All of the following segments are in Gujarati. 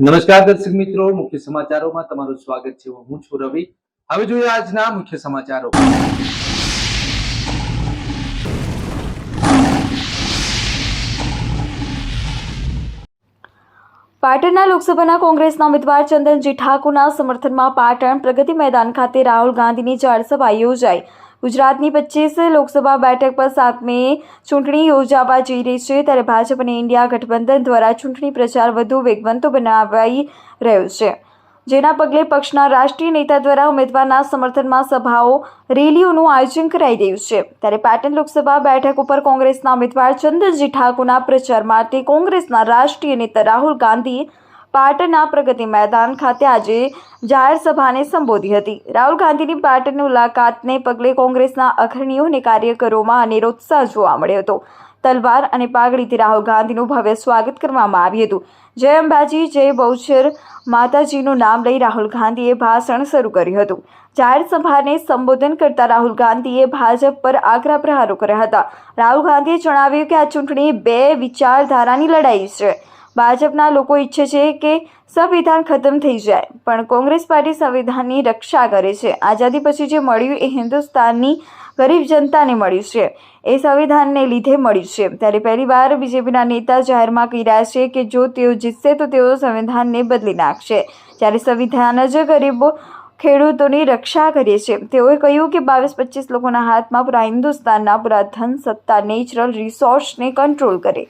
નમસ્કાર દર્શક મિત્રો, મુખ્ય સમાચારોમાં તમારું સ્વાગત છે. હું છું રવિ. હવે જોઈએ આજના મુખ્ય સમાચારો. પાટણના લોકસભાના કોંગ્રેસના ઉમેદવાર ચંદનજી ઠાકુરના સમર્થનમાં પાટણ પ્રગતિ મેદાન ખાતે રાહુલ ગાંધીની જાહેરસભા યોજાઈ. ગુજરાતની પચીસ લોકસભા બેઠક પર સાતમી ચૂંટણી યોજાવા જઈ રહી છે, ત્યારે ભાજપ અને ઇન્ડિયા ગઠબંધન દ્વારા ચૂંટણી પ્રચાર વધુ વેગવંતો બનાવાઈ રહ્યો છે. જેના પગલે પક્ષના રાષ્ટ્રીય નેતા દ્વારા ઉમેદવારના સમર્થનમાં સભાઓ, રેલીઓનું આયોજન કરાઈ રહ્યું છે. ત્યારે પાટણ લોકસભા બેઠક ઉપર કોંગ્રેસના ઉમેદવાર ચંદ્રજી ઠાકોરના પ્રચાર માટે કોંગ્રેસના રાષ્ટ્રીય નેતા રાહુલ ગાંધી પાટણના પ્રગતિ મેદાન ખાતે આજે જાહેર સભાને સંબોધી હતી. રાહુલ ગાંધીની પાટણની મુલાકાતને પગલે કોંગ્રેસના અગ્રણીઓ અને કાર્યકરોમાં અનેરો ઉત્સાહ જોવા મળ્યો હતો. તલવાર અને પાઘડીથી રાહુલ ગાંધીનું ભવ્ય સ્વાગત કરવામાં આવ્યું હતું. જય અંબાજી, જય બહુચર માતાજીનું નામ લઈ રાહુલ ગાંધીએ ભાષણ શરૂ કર્યું હતું. જાહેર સભાને સંબોધન કરતા રાહુલ ગાંધીએ ભાજપ પર આકરા પ્રહારો કર્યા હતા. રાહુલ ગાંધીએ જણાવ્યું કે આ ચૂંટણી બે વિચારધારાની લડાઈ છે. ભાજપના લોકો ઈચ્છે છે કે સંવિધાન ખતમ થઈ જાય, પણ કોંગ્રેસ પાર્ટી સંવિધાનની રક્ષા કરે છે. આઝાદી પછી જે મળ્યું એ હિન્દુસ્તાનની ગરીબ જનતાને મળ્યું છે. એ સંવિધાનને લીધે મળ્યું છે. ત્યારે પહેલીવાર બીજેપીના નેતા જાહેરમાં કહી રહ્યા છે કે જો તેઓ જીતશે તો તેઓ સંવિધાનને બદલી નાખશે. જ્યારે સંવિધાન જ ગરીબો ખેડૂતોની રક્ષા કરે છે. તેઓએ કહ્યું કે બાવીસ પચીસ લોકોના હાથમાં પૂરા હિન્દુસ્તાનના પૂરા ધન સત્તા નેચરલ રિસોર્સને કંટ્રોલ કરે.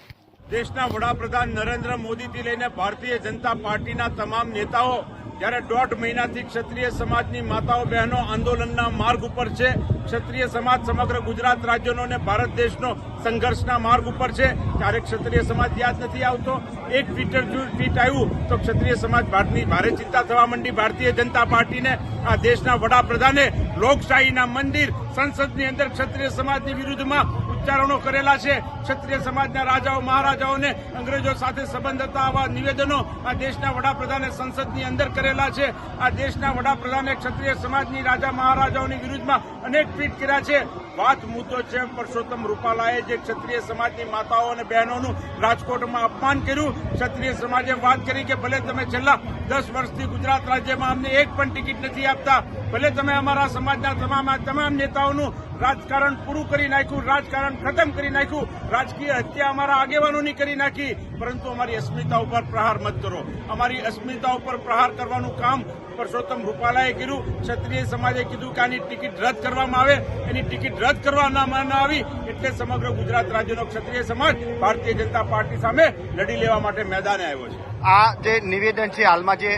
દેશના વડાપ્રધાન નરેન્દ્ર મોદીથી લઈને ભારતીય જનતા પાર્ટીના તમામ નેતાઓ, જ્યારે દોઢ મહિનાથી ક્ષત્રિય સમાજની માતાઓ, બહેનો આંદોલનના માર્ગ ઉપર છે. ક્ષત્રિય સમાજ સમગ્ર ગુજરાત રાજ્યનો અને ભારત દેશનો સંઘર્ષના માર્ગ ઉપર છે. ત્યારે ક્ષત્રિય સમાજ યાદ નથી આવતો. એક ટ્વિટર ટ્વીટ આવ્યું, તો ક્ષત્રિય સમાજ ભારતની ભારે ચિંતા થવા માંડી. ભારતીય જનતા પાર્ટીને આ દેશના વડાપ્રધાને લોકશાહીના મંદિર, સંસદની અંદર ક્ષત્રિય સમાજની વિરુદ્ધમાં ઉચ્ચારણો કરેલા છે. ક્ષત્રિય સમાજના રાજાઓ, મહારાજાઓને અંગ્રેજો સાથે સંબંધ હતા. આવા નિવેદનો આ દેશના વડાપ્રધાને સંસદની અંદર કરેલા છે. આ દેશના વડાપ્રધાને ક્ષત્રિય સમાજની રાજા, મહારાજાઓની વિરુદ્ધમાં અનેક ટ્વીટ કર્યા છે. વાત મુદ્દો છે પરસોત્તમ રૂપાલાએ જે ક્ષત્રિય સમાજની માતાઓ અને બહેનોનું રાજકોટમાં અપમાન કર્યું, ક્ષત્રિય સમાજે વાત કરી કે ભલે તમે છેલ્લા દસ વર્ષથી ગુજરાત રાજ્યમાં અમને એક પણ ટિકિટ નથી આપતા, ભલે તમે અમારા સમાજના તમામ તમામ નેતાઓનું રાજકારણ પૂરું કરી નાખ્યું, રાજકારણ ખતમ કરી નાખ્યું, રાજકીય હત્યા અમારા આગેવાનોની કરી નાખી, પરંતુ અમારી અસ્મિતા ઉપર પ્રહાર મત કરો. અમારી અસ્મિતા ઉપર પ્રહાર કરવાનું કામ પરસોત્તમ રૂપાલાએ કર્યું ક્ષત્રિય સમાજે કીધું કે આની ટિકિટ રદ કરવામાં આવે. એની ટિકિટ રદ કરવામાં ન આવી એટલે સમગ્ર ગુજરાત રાજ્યનો ક્ષત્રિય સમાજ ભારતીય જનતા પાર્ટી સામે લડી લેવા માટે મેદાને આવ્યો છે. આ જે નિવેદન છે હાલમાં જે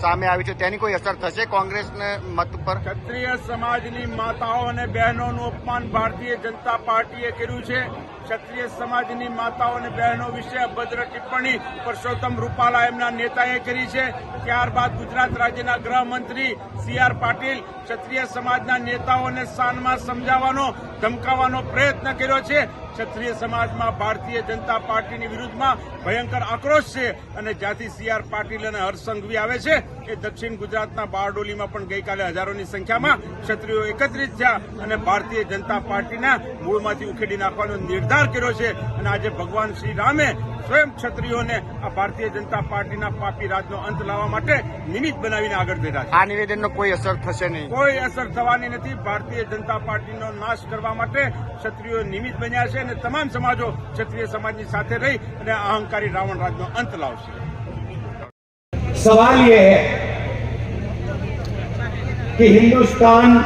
સામે આવ્યું છે તેની કોઈ અસર થશે કોંગ્રેસને મત ઉપર? ક્ષત્રિય સમાજની માતાઓ અને બહેનોનું અપમાન ભારતીય જનતા પાર્ટીએ કર્યું છે. ક્ષત્રિય સમાજની માતાઓ અને બહેનો વિશે અભદ્ર ટિપ્પણી પરસોત્તમ રૂપાલા એમના નેતાએ કરી છે. ત્યારબાદ ગુજરાત રાજ્યના ગૃહમંત્રી સી આર પાટીલ ક્ષત્રિય સમાજના નેતાઓને સ્થાનમાં સમજાવવાનો, ધમકાવવાનો પ્રયત્ન કર્યો છે. ક્ષત્રિય સમાજમાં ભારતીય જનતા પાર્ટીની વિરુદ્ધમાં ભયંકર આક્રોશ છે અને જ્યાંથી સી આર પાટીલ અને હર્ષ સંઘવી આવે છે એ દક્ષિણ ગુજરાતના બારડોલીમાં પણ ગઈકાલે હજારોની સંખ્યામાં ક્ષત્રિયો એકત્રિત થયા અને ભારતીય જનતા પાર્ટીના મૂળમાંથી ઉખેડી નાખવાનો નિર્ધાર કર્યો છે. અને આજે ભગવાન શ્રી રામે સ્વયં ક્ષત્રિયોને આ ભારતીય જનતા પાર્ટીના પાપી રાજનો અંત લાવવા માટે નિમિત્ત બનાવીને આગળ ધર્યા છે આ નિવેદનનો કોઈ અસર થશે નહીં કોઈ અસર થવાની નથી ભારતીય જનતા પાર્ટીનો નાશ કરવા માટે ક્ષત્રિયો નિમિત્ત બન્યા છે અને તમામ સમાજો ક્ષત્રિય સમાજની સાથે રહી અને આ અહંકારી રાવણ રાજનો અંત લાવશે सवाल ये है कि हिंदुस्तान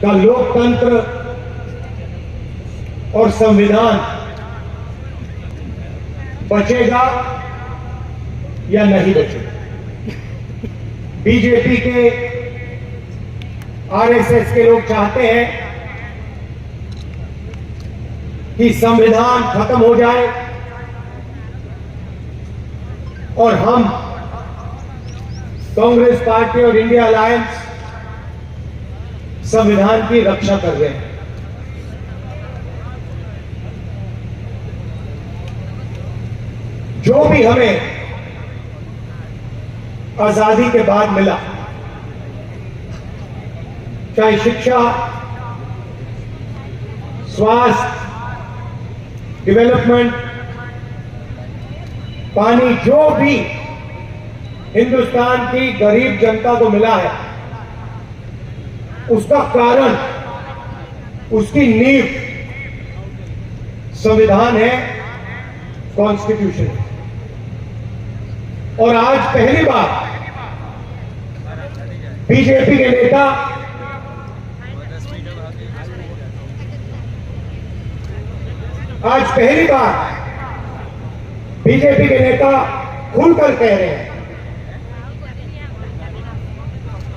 का लोकतंत्र और संविधान बचेगा या नहीं बचेगा? बीजेपी के आरएसएस के लोग चाहते हैं कि संविधान खत्म हो जाए और हम कांग्रेस पार्टी और इंडिया अलायंस संविधान की रक्षा कर रहे हैं। जो भी हमें आज़ादी के बाद मिला, चाहे शिक्षा, स्वास्थ्य डेवलपमेंट पानी, जो भी हिंदुस्तान की गरीब जनता को मिला है, उसका कारण, उसकी नींव संविधान है कॉन्स्टिट्यूशन है और आज पहली बार बीजेपी के नेता आज पहली बार बीजेपी के नेता खुलकर कह रहे हैं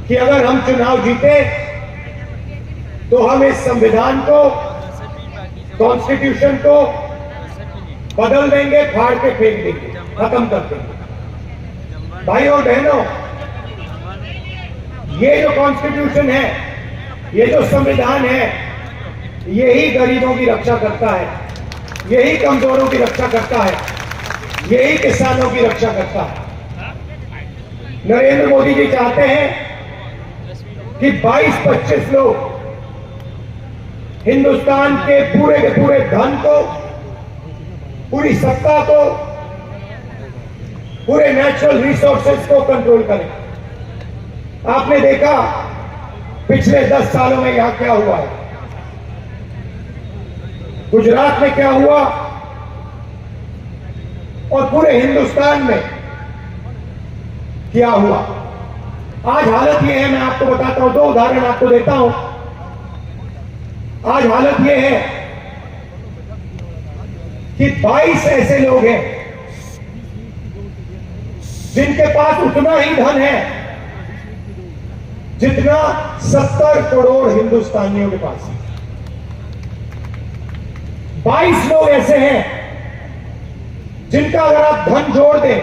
कि अगर हम चुनाव जीते तो हम इस संविधान को कॉन्स्टिट्यूशन को बदल देंगे, फाड़ के फेंक देंगे, खत्म कर देंगे। भाई और बहनों, ये जो कॉन्स्टिट्यूशन है, ये जो संविधान है, यही गरीबों की रक्षा करता है, यही कमजोरों की रक्षा करता है, यही किसानों की रक्षा करता है। नरेंद्र मोदी जी चाहते हैं कि 22-25 लोग हिंदुस्तान के पूरे के पूरे धन को, पूरी सत्ता को पूरे नेचुरल रिसोर्सेस को कंट्रोल करें। आपने देखा, पिछले 10 सालों में यहाँ क्या हुआ है? गुजरात में क्या हुआ? और पूरे हिंदुस्तान में क्या हुआ? आज हालत यह है, मैं आपको बताता हूँ, दो उदाहरण आपको देता हूँ। आज हालत यह है कि 22 ऐसे लोग हैं जिनके पास उतना ही धन है, जितना 70 करोड़ हिंदुस्तानियों के पास है। 22 लोग ऐसे हैं, जिनका अगर आप धन जोड़ दें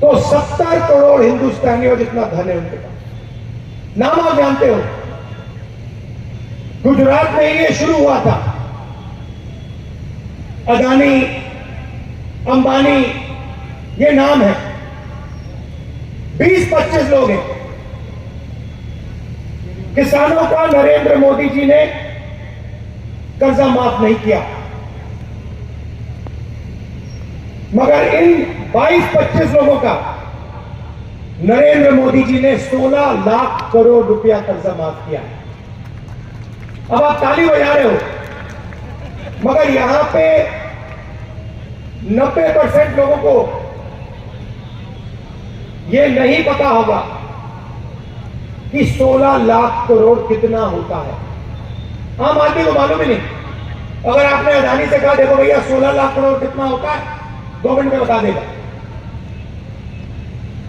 तो 70 करोड़ हिंदुस्तानियों जितना धन है उनके पास। नाम आप जानते हो? गुजरात में ये शुरू हुआ था। अदानी, अंबानी ये नाम है। 20-25 लोग हैं। किसानों का नरेंद्र मोदी जी ने कर्जा माफ़ नहीं किया। मगर इन 22-25 लोगों का नरेंद्र मोदी जी ने 16 लाख करोड़ रुपया कर्जा माफ़ किया। अब आप ताली बजा रहे हो। मगर यहाँ पे 90 परसेंट लोगों को यह नहीं पता होगा कि 16 लाख करोड़ कितना होता है। आम आदमी को मालूम ही नहीं। अगर आपने अदानी से कहा, देखो भैया 16 लाख करोड़ कितना होता है मिनट में बता देगा।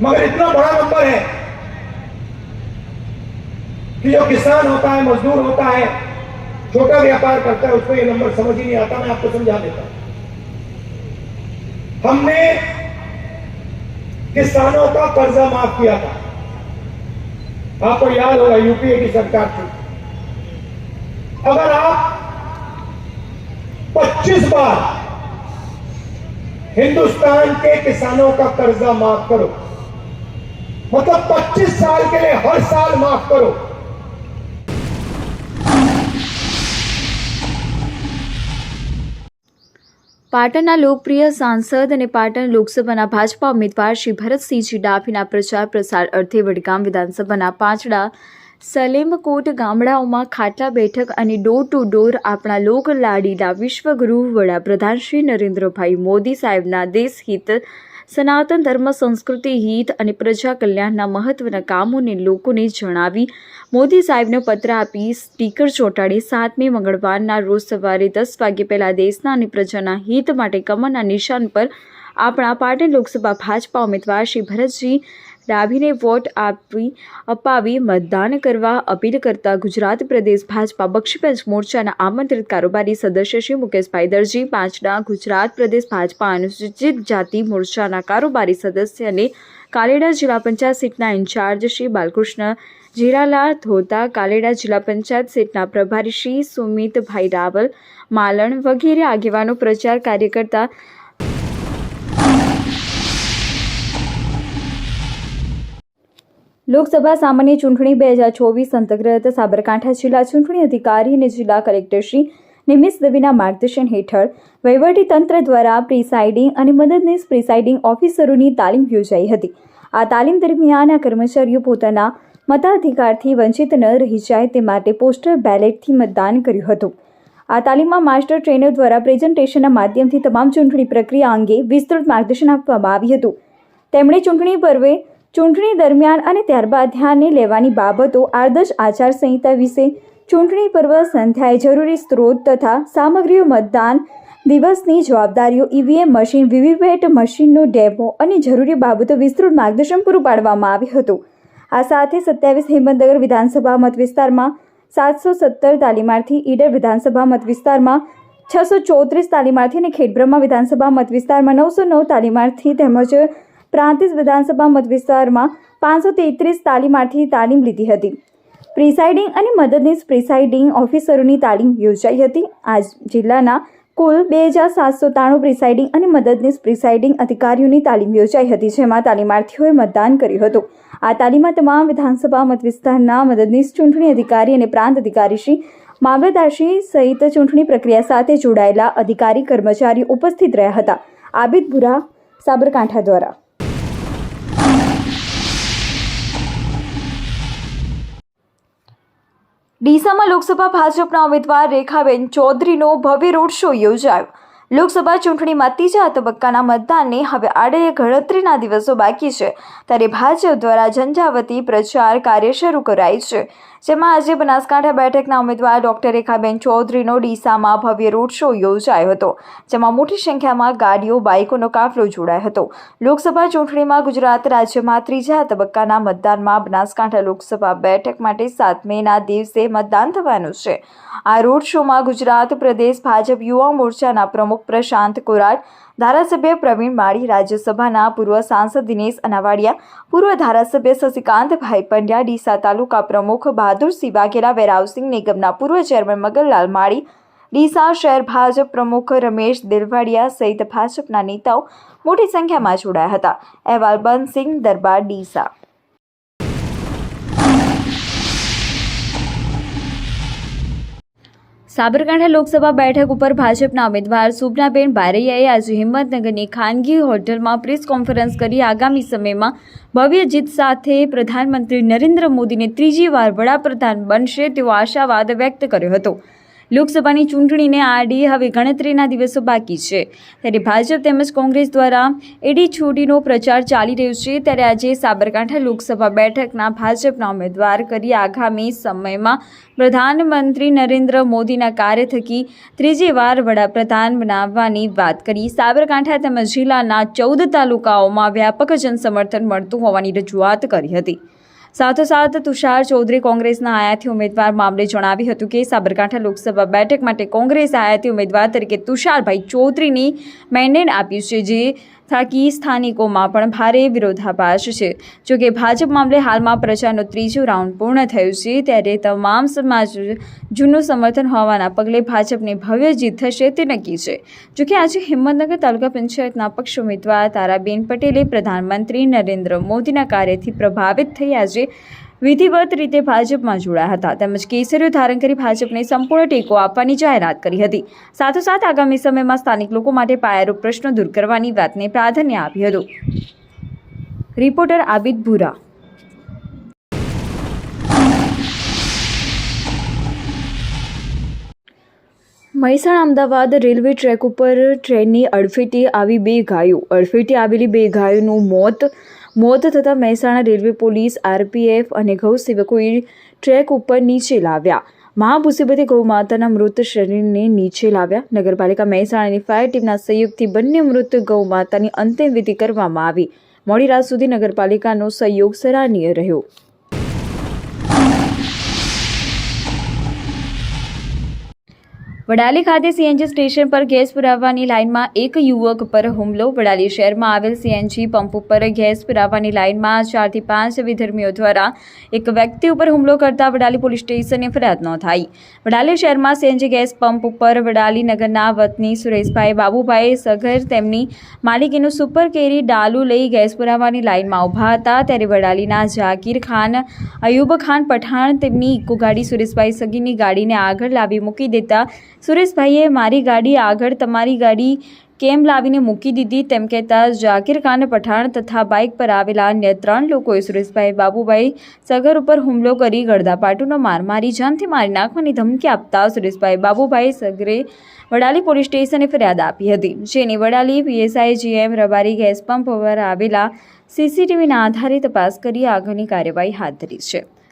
मगर इतना बड़ा नंबर है कि जो किसान होता है, मजदूर होता है, छोटा व्यापार करता है, उसको ये नंबर समझ ही नहीं आता, मैं आपको समझा देता हूँ। हमने किसानों का कर्जा माफ किया था आपको याद होगा यूपीए की सरकार थी अगर आप 25 बार हिंदुस्तान के किसानों का कर्जा माफ करो मतलब 25 साल के लिए हर साल माफ करो પાટણના લોકપ્રિય સાંસદ અને પાટણ લોકસભાના ભાજપા ઉમેદવાર શ્રી ભરતસિંહજી ડાભીના પ્રચાર પ્રસાર અર્થે વડગામ વિધાનસભાના પાંચડા, સલેમકોટ ગામડાઓમાં ખાટલા બેઠક અને ડોર ટુ ડોર આપણા લોકલાડીલા વિશ્વગુરુ વડાપ્રધાન શ્રી નરેન્દ્રભાઈ મોદી સાહેબના દેશહિત સનાતન ધર્મ, સંસ્કૃતિ, હિત અને પ્રજા કલ્યાણના મહત્વના કામોને લોકોને જણાવી મોદી સાહેબને પત્ર આપી સ્ટીકર ચોંટાડી સાતમી મંગળવારના રોજ સવારે દસ વાગ્યે પહેલા દેશના અને પ્રજાના હિત માટે કમરના નિશાન પર આપણા પાટણ લોકસભા ભાજપા ઉમેદવાર શ્રી ભરતજી ડાભીને વોટ આપી અપાવી, મતદાન કરવા અપીલ કરતા ગુજરાત પ્રદેશ ભાજપા બક્ષીપંચ મોરચાના આમંત્રિત કારોબારી સદસ્ય શ્રી મુકેશભાઈ દરજી, પાંચના ગુજરાત પ્રદેશ ભાજપા અનુસૂચિત જાતિ મોરચાના કારોબારી સદસ્ય અને કાલેડા જિલ્લા પંચાયત સીટના ઇન્ચાર્જ શ્રી બાલકૃષ્ણ જીરાલા ધોતા, કાલેડા જિલ્લા પંચાયત સીટના પ્રભારી શ્રી સુમિતભાઈ રાવલ, માલણ વગેરે આગેવાનો પ્રચાર કાર્યકર્તા લોકસભા સામાન્ય ચૂંટણી બે હજાર ચોવીસ અંતર્ગત સાબરકાંઠા જિલ્લા ચૂંટણી અધિકારી અને જિલ્લા કલેક્ટરશ્રી નિમિસ દવેના માર્ગદર્શન હેઠળ વહીવટીતંત્ર દ્વારા પ્રિસાઇડિંગ અને મદદનીશ પ્રિસાઇડિંગ ઓફિસરોની તાલીમ યોજાઈ હતી. આ તાલીમ દરમિયાન આ કર્મચારીઓ પોતાના મતાધિકારથી વંચિત ન રહી જાય તે માટે પોસ્ટર બેલેટથી મતદાન કર્યું હતું. આ તાલીમમાં માસ્ટર ટ્રેનર દ્વારા પ્રેઝન્ટેશનના માધ્યમથી તમામ ચૂંટણી પ્રક્રિયા અંગે વિસ્તૃત માર્ગદર્શન આપવામાં આવ્યું હતું. તેમણે ચૂંટણી પર્વે ચૂંટણી દરમિયાન અને ત્યારબાદ ધ્યાને લેવાની બાબતો આદર્શ આચારસંહિતા વિશે ચૂંટણી પર્વ સંધ્યાએ જરૂરી સ્ત્રોત તથા સામગ્રીઓ મતદાન દિવસની જવાબદારીઓ ઈવીએમ મશીન, વીવીપેટ મશીનનો ડેમો અને જરૂરી બાબતો વિસ્તૃત માર્ગદર્શન પૂરું પાડવામાં આવ્યું હતું. આ સાથે સત્યાવીસ હિંમતનગર વિધાનસભા મત વિસ્તારમાં સાતસો સત્તર તાલીમાર્થી ઈડર વિધાનસભા મત વિસ્તારમાં છસો ચોત્રીસ તાલીમાર્થી અને ખેડબ્રહ્મા વિધાનસભા મત વિસ્તારમાં નવસો નવ તાલીમાર્થી તેમજ પ્રાંતિજ વિધાનસભા મત વિસ્તારમાં પાંચસો તેત્રીસ તાલીમાર્થી તાલીમ લીધી હતી. પ્રિસાઇડિંગ અને મદદનીશ પ્રિસાઇડિંગ ઓફિસરોની તાલીમ યોજાઈ હતી. આજ જિલ્લાના કુલ બે હજાર સાતસો ત્રાણું પ્રિસાઇડિંગ અને મદદનીશ પ્રિસાઇડિંગ અધિકારીઓની તાલીમ યોજાઈ હતી, જેમાં તાલીમાર્થીઓએ મતદાન કર્યું હતું. આ તાલીમમાં તમામ વિધાનસભા મત વિસ્તારના મદદનીશ ચૂંટણી અધિકારી અને પ્રાંત અધિકારીશ્રી મામલતદારશ્રી સહિત ચૂંટણી પ્રક્રિયા સાથે જોડાયેલા અધિકારી કર્મચારીઓ ઉપસ્થિત રહ્યા હતા. આબિદ બુરા સાબરકાંઠા દ્વારા. ડીસામાં લોકસભા ભાજપના ઉમેદવાર રેખાબેન ચૌધરીનો ભવ્ય રોડ શો યોજાયો. લોકસભા ચૂંટણીમાં ત્રીજા તબક્કાના મતદાનને હવે આડે ગણતરીના દિવસો બાકી છે. ત્યારે ભાજપ દ્વારા ઝંઝાવતી પ્રચાર કાર્ય શરૂ કરાય છે. જેમાં આજે બનાસકાંઠા બેઠકના ઉમેદવાર ડોક્ટર રેખાબેન ચૌધરીનો ડીસામાં ભવ્ય રોડ શો યોજાયો હતો, જેમાં મોટી સંખ્યામાં ગાડીઓ, બાઇકોનો કાફલો જોડાયો હતો. લોકસભા ચૂંટણીમાં ગુજરાત રાજ્યમાં ત્રીજા તબક્કાના મતદાનમાં બનાસકાંઠા લોકસભા બેઠક માટે સાત મેના દિવસે મતદાન થવાનું છે. આ રોડ શોમાં ગુજરાત પ્રદેશ ભાજપ યુવા મોરચાના પ્રમુખ પ્રશાંત કોરાટ ધારાસભ્ય પ્રવીણ માળી, રાજ્યસભાના પૂર્વ સાંસદ દિનેશ અનાવાડિયા, પૂર્વ ધારાસભ્ય શશિકાંતભાઈ પંડ્યા, ડીસા તાલુકા પ્રમુખ બહાદુરસિંહ વાઘેલા વેરહાઉસિંગ નિગમના પૂર્વ ચેરમેન મગનલાલ માળી, ડીસા શહેર ભાજપ પ્રમુખ રમેશ દિલવાડિયા સહિત ભાજપના નેતાઓ મોટી સંખ્યામાં જોડાયા હતા. અહેવાલ બનસિંહ દરબાર, ડીસા સાબરકાંઠા લોકસભા બેઠક ઉપર ભાજપના ઉમેદવાર સુબનાબેન બારૈયાએ આજે હિંમતનગરની ખાનગી હોટલમાં પ્રેસ કોન્ફરન્સ કરી આગામી સમયમાં ભવ્ય જીત સાથે પ્રધાનમંત્રી નરેન્દ્ર મોદીને ત્રીજી વાર વડાપ્રધાન બનશે તેવો આશાવાદ વ્યક્ત કર્યો હતો. લોકસભાની ચૂંટણીને આડી હવે ગણતરીના દિવસો બાકી છે. ત્યારે ભાજપ તેમજ કોંગ્રેસ દ્વારા એડી છોડીનો પ્રચાર ચાલી રહ્યો છે. ત્યારે આજે સાબરકાંઠા લોકસભા બેઠકના ભાજપના ઉમેદવાર કરી આગામી સમયમાં પ્રધાનમંત્રી નરેન્દ્ર મોદીના કાર્ય થકી ત્રીજી વાર વડાપ્રધાન બનાવવાની વાત કરી. સાબરકાંઠા તેમજ જિલ્લાના ચૌદ તાલુકાઓમાં વ્યાપક જનસમર્થન મળતું હોવાની રજૂઆત કરી હતી. સાથોસાથ તુષાર ચૌધરી કોંગ્રેસના આયાથી ઉમેદવાર મામલે જણાવ્યું હતું કે સાબરકાંઠા લોકસભા બેઠક માટે કોંગ્રેસ આયાથી ઉમેદવાર તરીકે તુષારભાઈ ચૌધરીની મેન્ડેટ આપ્યું છે, જે થાકી સ્થાનિકોમાં પણ ભારે વિરોધાભાસ છે. જોકે ભાજપ મામલે હાલમાં પ્રચારનો ત્રીજો રાઉન્ડ પૂર્ણ થયો છે, ત્યારે તમામ સમાજ જૂનું સમર્થન હોવાના પગલે ભાજપને ભવ્ય જીત થશે તે નક્કી છે. જોકે આજે હિંમતનગર તાલુકા પંચાયતના પક્ષ ઉમેદવાર તારાબેન પટેલે પ્રધાનમંત્રી નરેન્દ્ર મોદીના કાર્યથી પ્રભાવિત થઈ આજે વિધિવત રીતે ભાજપમાં જોડાયા હતા. તેમજ કેસરીઓ ધારણ કરી ભાજપને સંપૂર્ણ ટેકો આપવાની જાહેરાત કરી હતી. સાથોસાથ આગામી સમયમાં સ્થાનિક લોકો માટે પાયારૂપ પ્રશ્નો દૂર કરવાની વાતને પ્રાધાન્ય આપ્યું હતું. રિપોર્ટર આબિદ ભૂરા. મહેસાણા અમદાવાદ રેલવે ટ્રેક ઉપર ટ્રેનની અડફેટે આવી બે ગાયો. અડફેટે આવેલી બે ગાયોનું મોત મોત થતાં મહેસાણા રેલવે પોલીસ, આરપીએફ અને ગૌસેવકોએ ટ્રેક ઉપર નીચે લાવ્યા. મહામુસીબતે ગૌમાતાના મૃત શરીરને નીચે લાવ્યા. નગરપાલિકા મહેસાણાની ફાયર ટીમના સહયોગથી બંને મૃત ગૌમાતાની અંતિમ વિધિ કરવામાં આવી. મોડી રાત સુધી નગરપાલિકાનો સહયોગ સરાહનીય રહ્યો. વડાલી ખાતે સીએનજી સ્ટેશન પર ગેસ પુરાવવાની લાઇનમાં એક યુવક પર હુમલો. વડાલી શહેરમાં આવેલ સીએનજી પંપ ઉપર ગેસ પુરાવવાની લાઇનમાં ચારથી પાંચ વિધર્મીઓ દ્વારા એક વ્યક્તિ ઉપર હુમલો કરતા વડાલી પોલીસ સ્ટેશને ફરિયાદ નોંધાઈ. વડાલી શહેરમાં સીએનજી ગેસ પંપ ઉપર વડાલી નગરના વતની સુરેશભાઈ બાબુભાઈ સઘર તેમની માલિકીનું સુપર કેરી ડાલુ લઈ ગેસ પુરાવવાની લાઇનમાં ઊભા હતા. ત્યારે વડાલીના જાકીર ખાન, અયુબ ખાન પઠાણ તેમની ઇકો ગાડી સુરેશભાઈ સગીની ગાડીને આગળ લાવી મૂકી દેતા સુરેશભાઈએ મારી ગાડી આગળ તમારી ગાડી કેમ લાવીને મૂકી દીધી? તેમ કહેતા જાકીર ખાન પઠાણ તથા બાઇક પર આવેલા અન્ય ત્રણ લોકોએ સુરેશભાઈ બાબુભાઈ સગર ઉપર હુમલો કરી ગળદાપાટુનો માર મારી જાનથી મારી નાખવાની ધમકી આપતા સુરેશભાઈ બાબુભાઈ સગરે વડાલી પોલીસ સ્ટેશને ફરિયાદ આપી હતી. જેની Vadali PSI GM Rabari gas pump પર આવેલા સીસીટીવીના આધારે તપાસ કરી આગળની કાર્યવાહી હાથ ધરી છે.